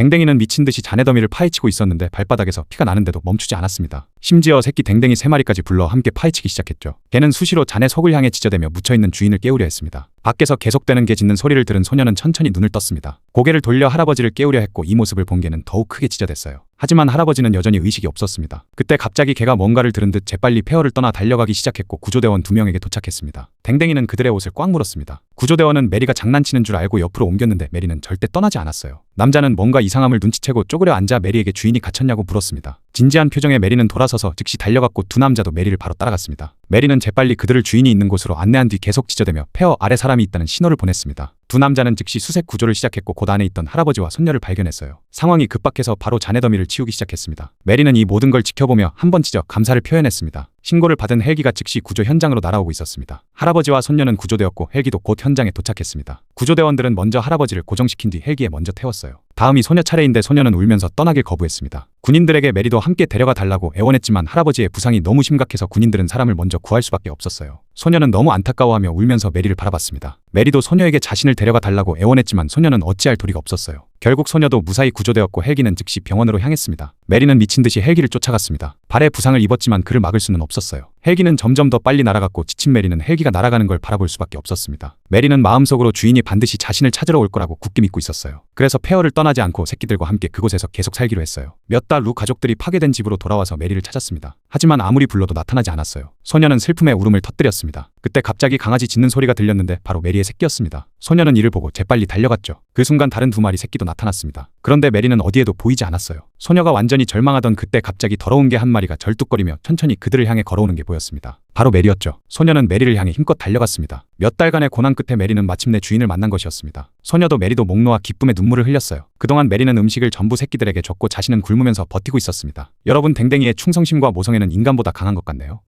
댕댕이는 미친 듯이 자네 더미를 파헤치고 있었는데 발바닥에서 피가 나는데도 멈추지 않았습니다. 심지어 새끼 댕댕이 세 마리까지 불러 함께 파헤치기 시작했죠. 걔는 수시로 자네 속을 향해 지저대며 묻혀있는 주인을 깨우려 했습니다. 밖에서 계속되는 개 짖는 소리를 들은 소녀는 천천히 눈을 떴습니다. 고개를 돌려 할아버지를 깨우려 했고 이 모습을 본 개는 더욱 크게 짖어댔어요. 하지만 할아버지는 여전히 의식이 없었습니다. 그때 갑자기 개가 뭔가를 들은 듯 재빨리 폐허를 떠나 달려가기 시작했고 구조대원 두 명에게 도착했습니다. 댕댕이는 그들의 옷을 꽉 물었습니다. 구조대원은 메리가 장난치는 줄 알고 옆으로 옮겼는데 메리는 절대 떠나지 않았어요. 남자는 뭔가 이상함을 눈치채고 쪼그려 앉아 메리에게 주인이 갇혔냐고 물었습니다. 진지한 표정의 메리는 돌아서서 즉시 달려갔고 두 남자도 메리를 바로 따라갔습니다. 메리는 재빨리 그들을 주인이 있는 곳으로 안내한 뒤 계속 지저대며 폐허 아래 사람이 있다는 신호를 보냈습니다. 두 남자는 즉시 수색 구조를 시작했고 곧 안에 있던 할아버지와 손녀를 발견했어요. 상황이 급박해서 바로 자네 더미를 치우기 시작했습니다. 메리는 이 모든 걸 지켜보며 한 번 찢어 감사를 표현했습니다. 신고를 받은 헬기가 즉시 구조 현장으로 날아오고 있었습니다. 할아버지와 손녀는 구조되었고 헬기도 곧 현장에 도착했습니다. 구조대원들은 먼저 할아버지를 고정시킨 뒤 헬기에 먼저 태웠어요. 다음이 소녀 차례인데 소녀는 울면서 떠나길 거부했습니다. 군인들에게 메리도 함께 데려가 달라고 애원했지만 할아버지의 부상이 너무 심각해서 군인들은 사람을 먼저 구할 수밖에 없었어요. 소녀는 너무 안타까워하며 울면서 메리를 바라봤습니다. 메리도 소녀에게 자신을 데려가 달라고 애원했지만 소녀는 어찌할 도리가 없었어요. 결국 소녀도 무사히 구조되었고 헬기는 즉시 병원으로 향했습니다. 메리는 미친 듯이 헬기를 쫓아갔습니다. 발에 부상을 입었지만 그를 막을 수는 없었어요. 헬기는 점점 더 빨리 날아갔고 지친 메리는 헬기가 날아가는 걸 바라볼 수밖에 없었습니다. 메리는 마음속으로 주인이 반드시 자신을 찾으러 올 거라고 굳게 믿고 있었어요. 그래서 폐허를 떠나지 않고 새끼들과 함께 그곳에서 계속 살기로 했어요. 몇 달 후 가족들이 파괴된 집으로 돌아와서 메리를 찾았습니다. 하지만 아무리 불러도 나타나지 않았어요. 소녀는 슬픔의 울음을 터뜨렸습니다. 그때 갑자기 강아지 짖는 소리가 들렸는데 바로 메리의 새끼였습니다. 소녀는 이를 보고 재빨리 달려갔죠. 그 순간 다른 두 마리 새끼도 나타났습니다. 그런데 메리는 어디에도 보이지 않았어요. 소녀가 완전히 절망하던 그때 갑자기 더러운 개 한 마리가 절뚝거리며 천천히 그들을 향해 걸어오는 게 보였습니다. 바로 메리였죠. 소녀는 메리를 향해 힘껏 달려갔습니다. 몇 달간의 고난 끝에 메리는 마침내 주인을 만난 것이었습니다. 소녀도 메리도 목 놓아 기쁨의 눈물을 흘렸어요. 그동안 메리는 음식을 전부 새끼들에게 줬고 자신은 굶으면서 버티고 있었습니다. 여러분 댕댕이의 충성심과 모성애는 인간보다 강한 것 같네요.